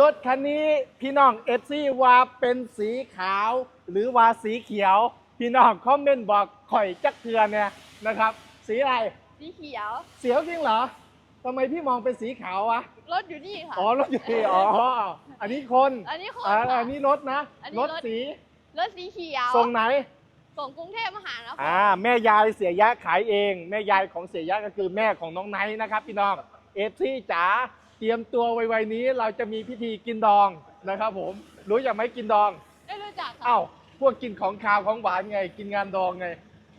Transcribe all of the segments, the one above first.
รถคันนี้พี่น้องเอฟซีว่าเป็นสีขาว หรือว่าสีเขียว พี่น้องคอมเมนต์บอกข่อยจักเทือเนี่ยนะครับ สีอะไร สีเขียว เสียวจริงเหรอทำไมพี่มองเป็นสีขาววะรถอยู่นี่ค่ะ อ๋อรถอยู่ที่อ๋ออันนี้คน อันนี้คนอ่าค่ะอันนี้รถนะอันนี้รรถถสี รถสีเขียวทรงไหนส่งกรุงเทพมหานครอ่าแม่ยายเสียยะขายเอง แม่ยายของเสียยะก็คือแม่ของน้องไนท์นะครับ พี่น้องเอฟซีจ๋าเตรียมตัวไวๆนี้เราจะมีพิธีกินดองนะครับ ผมรู้อย่างไหมกินดองได้รู้จักค่ะเอ้าพวกกินของคาวของหวานไง กินงานดองไง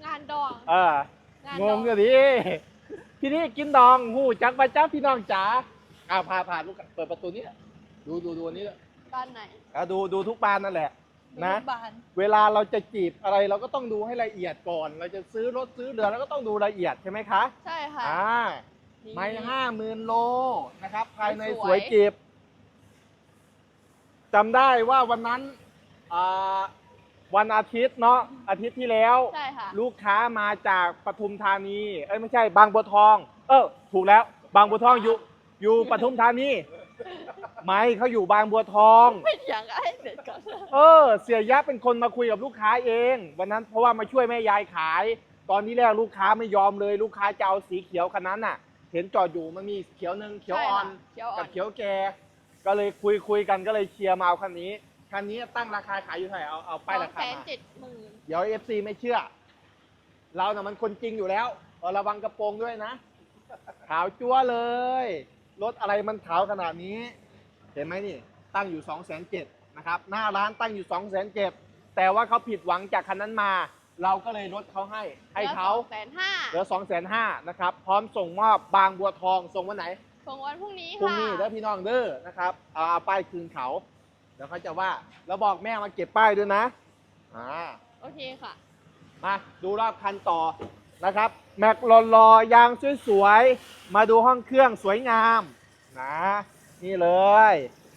งานดอง เอองานงดองกันดิพี่นี่กินดองหูจักประจ้าพี่น้องจ๋าอ้าวพาพาลูกเปิดประตูนี้ดูดูดูอันนี้ด้วยบ้านไหนอะดูดูทุกบานนั่นแหละ นะ บ้านเวลาเราจะจีบอะไรเราก็ต้องดูให้ละเอียดก่อน เราจะซื้อรถซื้อเรือเราก็ต้องดูละเอียดใช่ไหมคะ ใช่ค่ะอ่านี่ ไม่ห้าหมื่นโลนะครับภายในสวยสวยจีบจำได้ว่าวันนั้นอ่าวันอาทิตย์เนาะอาทิตย์ที่แล้วใช่ค่ะลูกค้ามาจากปทุมธานีเอ้ยไม่ใช่บางบัวทอง เออถูกแล้ว บางบัวทองอยู่อยู่ปทุมธานีไม่เขาอยู่บางบัวทองไม่เถียงกันให้เสร็จก่อนเออ เสียยะเป็นคนมาคุยกับลูกค้าเอง วันนั้นเพราะว่ามาช่วยแม่ยายขาย ตอนนี้แรกลูกค้าไม่ยอมเลย ลูกค้าจะเอาสีเขียวคันนั้นน่ะ เห็นจอดอยู่มันมีเขียวหนึ่งเขียวอ่อนใช่ค่ะเขียวอ่อน กับเขียวแก่ก็เลยคุยคุยกันก็เลยเชียร์มาเอาคันนี้คันนี้ตั้งราคาขายอยู่เท่าไหร่เอาเอาป้ายราคาสองแสนมา เจ็ดหมื่นเดี๋ยวเอฟซีไม่เชื่อ เราน่ะมันคนจริงอยู่แล้วเออระวังกระโปรงด้วยนะ ขาวจั๊วเลย รถอะไรมันขาวขนาดนี้ เห็นไหมนี่ ตั้งอยู่2องแสนเจ็ดนะครับ หน้าร้านตั้งอยู่2องแสนเจ็ดแต่ว่าเขาผิดหวังจากคันนั้นมา เราก็เลยลดเขาให้ให้เขาแสนห้าเหลือ2องแสนห้านะครับ พร้อมส่งมอบบางบัวทองส่งวันไหนส่งวันพรุ่งนี้พรุ่งค่ะนี้เด้อพี่น้องเด้อนะครับเอาเอาป้ายคืนเขาเดี๋ยวเขาจะว่าแล้วบอกแม่มาเก็บป้ายด้วยนะอ่าโอเคค่ะ มาดูรอบคันต่อนะครับ แม็กลอนรอยางสวยๆมาดูห้องเครื่องสวยงามนะนี่เลย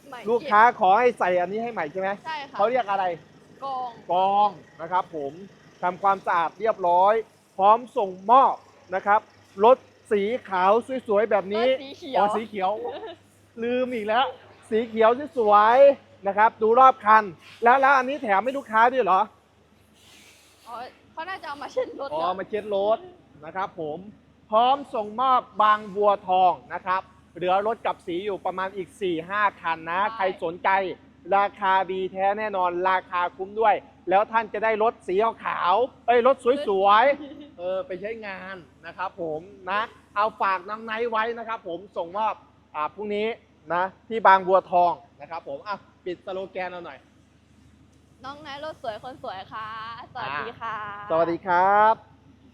ใหม่ลูกค้าขอให้ใส่อันนี้ให้ใหม่ใช่ไหมใช่ค่ะเขาเรียกอะไรกองกองนะครับผม ทำความสะอาดเรียบร้อย พร้อมส่งมอบนะครับรถสีขาวสวยๆแบบนี้รถสีเขียว อ๋อสีเขียว ลืมอีกแล้ว สีเขียวสวยๆนะครับ ดูรอบคัน แล้วแล้วอันนี้แถมให้ลูกค้าด้วยเหรอ อ๋อเขาน่าจะเอามาเช็ดรถอ๋อแล้วมาเช็ดรถนะครับผมพร้อมส่งมอบบางบัวทองนะครับเหลือรถกับสีอยู่ประมาณอีก 4-5 คันนะ ใครสนใจ ราคาดีแท้แน่นอนราคาคุ้มด้วย แล้วท่านจะได้รถสีขาวๆเอ้ยรถสวยๆเออไปใช้งานนะครับผมนะเอาฝากน้องไนท์ไว้นะครับ ผมส่งมอบอ่าพรุ่งนี้นะที่บางบัวทองนะครับ ผมอะปิดสโลแกนเราหน่อย น้องนายรถสวยคนสวยค่ะ สวัสดีค่ะ สวัสดีครับ